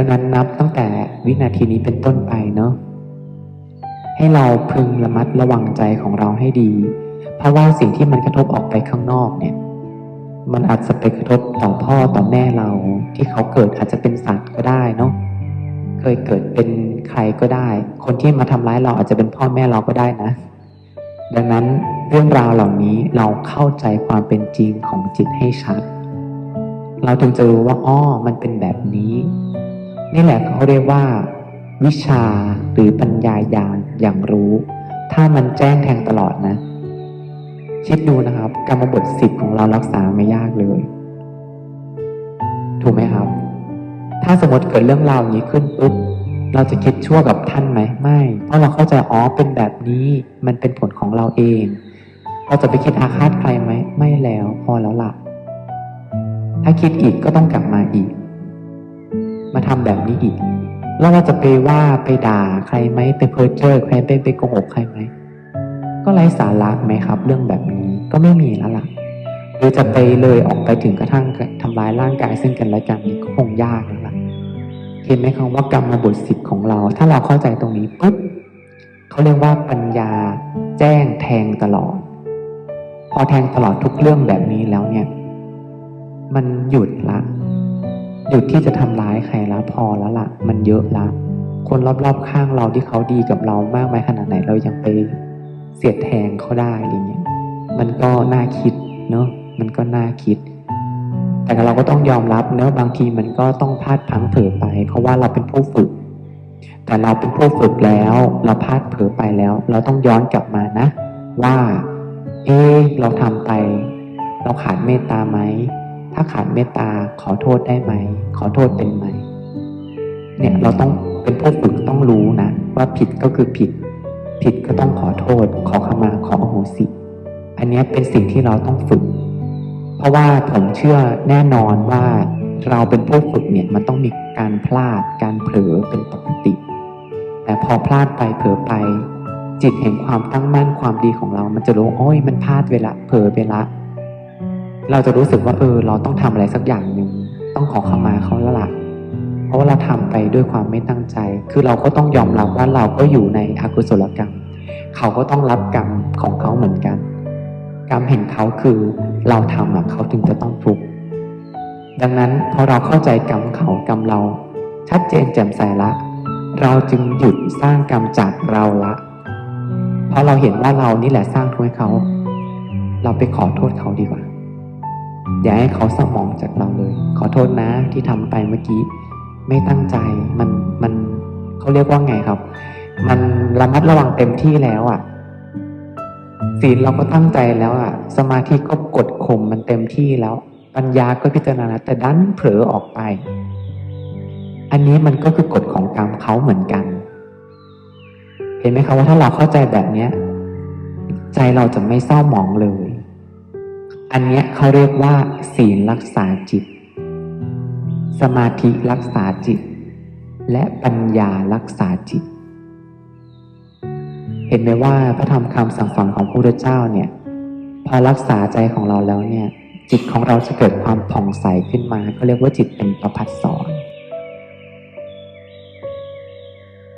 ดังนั้นนับตั้งแต่วินาทีนี้เป็นต้นไปเนาะให้เราพึงระมัดระวังใจของเราให้ดี เพราะว่าสิ่งที่มันกระทบออกไปข้างนอกเนี่ย มันอาจจะไปกระทบต่อพ่อต่อแม่เราที่เขาเกิดอาจจะเป็นสัตว์ก็ได้เนาะเคยเกิดเป็นใครก็ได้ คนที่มาทำร้ายเราอาจจะเป็นพ่อแม่เราก็ได้นะ ดังนั้นเรื่องราวเหล่านี้เราเข้าใจความเป็นจริงของจิตให้ชัด เราถึงจะรู้ว่าอ้อมันเป็นแบบนี้ นี่แหละเขาเรียกว่า วิชาหรือปัญญาญาณอย่างรู้ ถ้ามันแจ้งแทงตลอดนะ คิดดูนะครับ กรรมบทสิบของเรารักษาไม่ยากเลย ถูกไหมครับ ถ้าสมมติเกิดเรื่องราวอย่างนี้ขึ้นปุ๊บเราจะคิดชั่วกับท่านไหมไม่ เพราะเราเข้าใจอ๋อเป็นแบบนี้มันเป็นผลของเราเอง เราจะไปคิดอาฆาตใครไหมไม่แล้ว พอแล้วล่ะ ถ้าคิดอีกก็ต้องกลับมาอีก มาทำแบบนี้อีก แล้วเราจะไปว่าไปด่าใครไหมไปเพ้อเจ้อใครไปไปโกหกใครไหมก็ไร้สาระไหมครับ เรื่องแบบนี้ก็ไม่มีแล้วล่ะหรือจะไปเลยออกไปถึงกระทั่งทำร้ายร่างกายซึ่งกันและกันนี่ก็คงยากแล้วล่ะเห็นไหมครับว่ากรรมบทสิบของเรา ถ้าเราเข้าใจตรงนี้ปุ๊บเขาเรียกว่าปัญญาแจ้งแทงตลอด พอแทงตลอดทุกเรื่องแบบนี้แล้วเนี่ย มันหยุดละ หยุดที่จะทำร้ายใครละพอแล้วละมันเยอะละ คนรอบๆข้างเราที่เขาดีกับเรามากมายขนาดไหนเรายังไปเสียดแทงเขาได้อย่างเงี้ยมันก็น่าคิดเนาะมันก็น่าคิด แต่เราก็ต้องยอมรับเนอะบางทีมันก็ต้องพลาดพลั้งเผลอไป เพราะว่าเราเป็นผู้ฝึก แต่เราเป็นผู้ฝึกแล้ว เราพลาดเผลอไปแล้ว เราต้องย้อนกลับมานะ ว่า เอ๊เราทำไป เราขาดเมตตาไหม ถ้าขาดเมตตาขอโทษได้ไหม ขอโทษเป็นไหม เนี่ยเราต้องเป็นผู้ฝึกต้องรู้นะ ว่าผิดก็คือผิด ผิดก็ต้องขอโทษ ขอขมาขออโหสิ อันเนี้ยเป็นสิ่งที่เราต้องฝึก เพราะว่าผมเชื่อแน่นอนว่าเราเป็นผู้ฝึกเนี่ยมันต้องมีการพลาดการเผลอเป็นปกติ แต่พอพลาดไปเผลอไป จิตแห่งความตั้งมั่นความดีของเรา มันจะรู้โอ้ยมันพลาดเวลาเผลอไปละ เราจะรู้สึกว่าเออ เราต้องทำอะไรสักอย่างหนึ่งต้องขอขมาเขาแล้วล่ะ เพราะว่าเราทำไปด้วยความไม่ตั้งใจ คือเราก็ต้องยอมรับว่าเราก็อยู่ในอกุศลกรรม เขาก็ต้องรับกรรมของเขาเหมือนกัน กรรมแห่งเขาคือเราทำอะเขาถึงจะต้องทุกข์ดังนั้นพอเราเข้าใจกรรมเขากรรมเรา ชัดเจนแจ่มใสละ เราจึงหยุดสร้างกรรมจากเราละ เพราะเราเห็นว่าเรานี่แหละสร้างทุกข์ให้เขา เราไปขอโทษเขาดีกว่า อย่าให้เขาสมองจากเราเลย ขอโทษนะที่ทำไปเมื่อกี้ ไม่ตั้งใจมันมันเขาเรียกว่าไงครับ มันระมัดระวังเต็มที่แล้วอะ่ะศีลเราก็ตั้งใจแล้วอะ่ะ สมาธิก็กดข่มมันเต็มที่แล้ว ปัญญาก็พิจารณาแต่ดันเผลอออกไป อันนี้มันก็คือกฎของกรรมเขาเหมือนกัน เห็นไหมครับว่าถ้าเราเข้าใจแบบเนี้ย ใจเราจะไม่เศร้าหมองเลย อันเนี้ยเขาเรียกว่า ศีลรักษาจิต สมาธิรักษาจิต และปัญญารักษาจิต เห็นไหมว่าพระธรรมคำสั่งสอนของพระพุทธเจ้าเนี่ยพอรักษาใจของเราแล้วเนี่ยจิตของเราจะเกิดความผ่องใสขึ้นมาเขาเรียกว่าจิตเป็นประพัดสอน